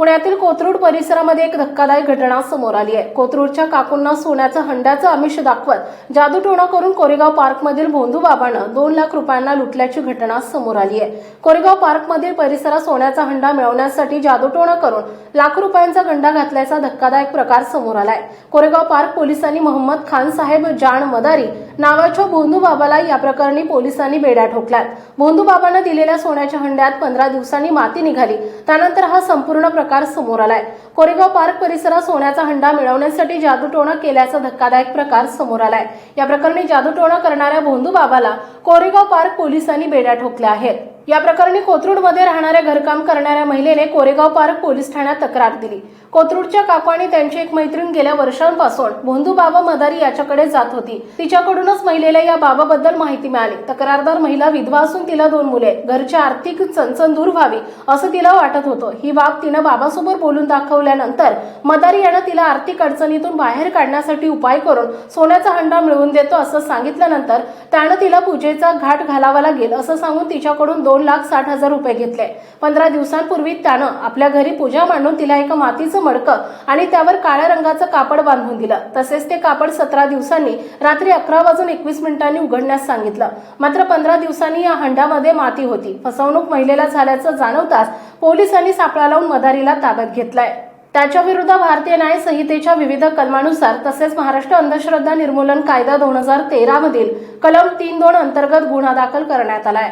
पुण्यातील कोथरूड परिसरामध्ये एक धक्कादायक घटना समोर आली आहे. कोथरूडच्या काकूंना सोन्याचं हंड्याचं आमिष दाखवत जादूटोणा करून कोरेगाव पार्कमधील भोंदू बाबानं दोन लाख रुपयांना लुटल्याची घटना समोर आली आहे. कोरेगाव पार्कमधील परिसरात सोन्याचा हंडा मिळवण्यासाठी जादूटोणा करून लाख रुपयांचा गंडा घातल्याचा धक्कादायक प्रकार समोर आलाय. कोरेगाव पार्क पोलिसांनी मोहम्मद खान साहेब जाण मदारी नावाच्या भोंदू बाबाला या प्रकरणी पोलिसांनी बेड्या ठोकल्यात. भोंदू बाबानं दिलेल्या सोन्याच्या हंड्यात पंधरा दिवसांनी माती निघाली. त्यानंतर हा संपूर्ण प्रकार समोर आलाय. कोरेगाव पार्क परिसरात सोन्याचा हंडा मिळवण्यासाठी जादूटोणा केल्याचा धक्कादायक प्रकार समोर आलाय. या प्रकरणी जादूटोणा करणाऱ्या भोंदू बाबाला कोरेगाव पार्क पोलिसांनी बेड्या ठोकल्या आहेत. या प्रकरणी कोथरूडमध्ये राहणाऱ्या घरकाम करणाऱ्या महिलेने कोरेगाव पार्क पोलीस ठाण्यात तक्रार दिली. कोथरूडच्या काकू आणि त्यांची एक मैत्रीण गेल्या वर्षांपासून भोंदू बाबा मदारी याच्याकडे जात होती. तिच्याकडूनच महिलेला या बाबाबद्दल माहिती मिळाली. तक्रारदार महिला विधवा असून तिला दोन मुले. घरची आर्थिक चणचण दूर व्हावी असं तिला वाटत होतं. ही बाब तिनं बाबासोबत बोलून दाखवल्यानंतर मदारी यानं तिला आर्थिक अडचणीतून बाहेर काढण्यासाठी उपाय करून सोन्याचा हंडा मिळवून देतो असं सांगितल्यानंतर त्यानं तिला पूजे पूजेचा घाट घालावा लागेल असं सांगून तिच्याकडून दोन लाख साठ हजार रुपये घेतले. पंधरा दिवसांपूर्वी त्यानं आपल्या घरी पूजा मांडून तिला एका मातीचं मडकं आणि त्यावर काळ्या रंगाचं कापड बांधून दिलं. तसेच ते कापड सतरा दिवसांनी रात्री अकरा वाजून एकवीस मिनिटांनी उघडण्यास सांगितलं. मात्र पंधरा दिवसांनी या हंडामध्ये माती होती. फसवणूक महिलेला झाल्याचं जाणवताच पोलिसांनी सापळा लावून मदारीला ताब्यात घेतलाय. त्याच्या विरुद्ध भारतीय न्याय संहितेच्या विविध कलमानुसार तसेच महाराष्ट्र अंधश्रद्धा निर्मूलन कायदा दोन हजार तेरा मधील कलम तीन दोन अंतर्गत गुन्हा दाखल करण्यात आलाय.